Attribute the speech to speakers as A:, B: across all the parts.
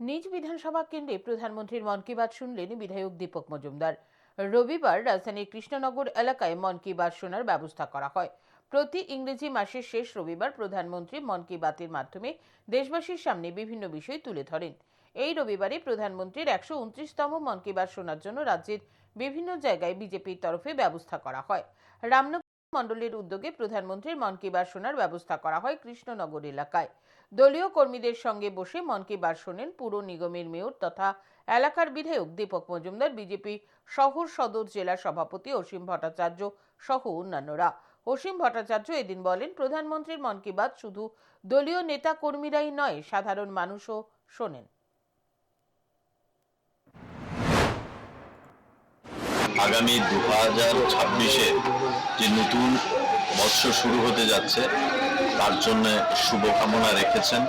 A: নিজ বিধানসভা কেন্দ্রে প্রধানমন্ত্রীর মন কি বাত শুনলেন বিধায়ক দীপক মজুমদার। রবিবার রাজধানীর কৃষ্ণনগর এলাকায় মন কি বাত শোনার ব্যবস্থা করা হয়। প্রতি ইংরেজি মাসের শেষ রবিবার প্রধানমন্ত্রী মন কি বাতের মাধ্যমে দেশবাসীর সামনে বিভিন্ন বিষয় তুলে ধরেন। এই রবিবারে প্রধানমন্ত্রীর একশো উনত্রিশতম মন কি বাত শোনার জন্য রাজ্যের বিভিন্ন জায়গায় বিজেপির তরফে ব্যবস্থা করা হয়। রামনগর মণ্ডলের উদ্যোগে প্রধানমন্ত্রীর মন কি বাত শোনার ব্যবস্থা করা হয় কৃষ্ণনগর এলাকায়। দলীয় কর্মীদের সঙ্গে বসে মন কি বাত শোনেন পুর নিগমের মেয়র তথা এলাকার বিধায়ক দীপক মজুমদার, বিজেপি শহর সদর জেলা সভাপতি অসীম ভট্টাচার্য সহ অন্যান্যরা। অসীম ভট্টাচার্য এদিন বলেন, প্রধানমন্ত্রীর মন কি বাত শুধু দলীয় নেতা কর্মীরাই নয়, সাধারণ মানুষও শোনেন।
B: আগামী দু হাজার ছাব্বিশে যে নতুন বর্ষ শুরু হতে যাচ্ছে, তার জন্য শুভকামনা রেখেছেন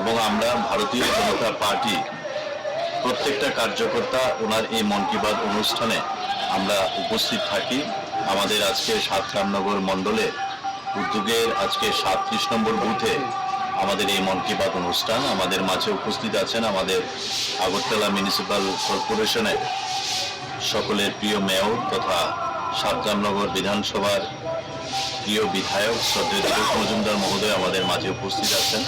B: এবং আমরা ভারতীয় জনতা পার্টি প্রত্যেকটা কার্যকর্তা, ওনার এই মন কি বাত অনুষ্ঠানে আমরা উপস্থিত থাকি। আমাদের আজকে সাত রামনগর মণ্ডলে উদ্যোগের আজকে সাতত্রিশ নম্বর বুথে আমাদের এই মন কি বাত অনুষ্ঠান আমাদের মাঝে উপস্থিত আছেন আমাদের আগরতলা মিউনিসিপ্যাল কর্পোরেশনের সকলের প্রিয় মেয়র তথা সাতগ্রামনগর বিধানসভার প্রিয় বিধায়ক শ্রদ্ধেয় মজুমদার মহোদয় আমাদের মাঝে উপস্থিত আছেন।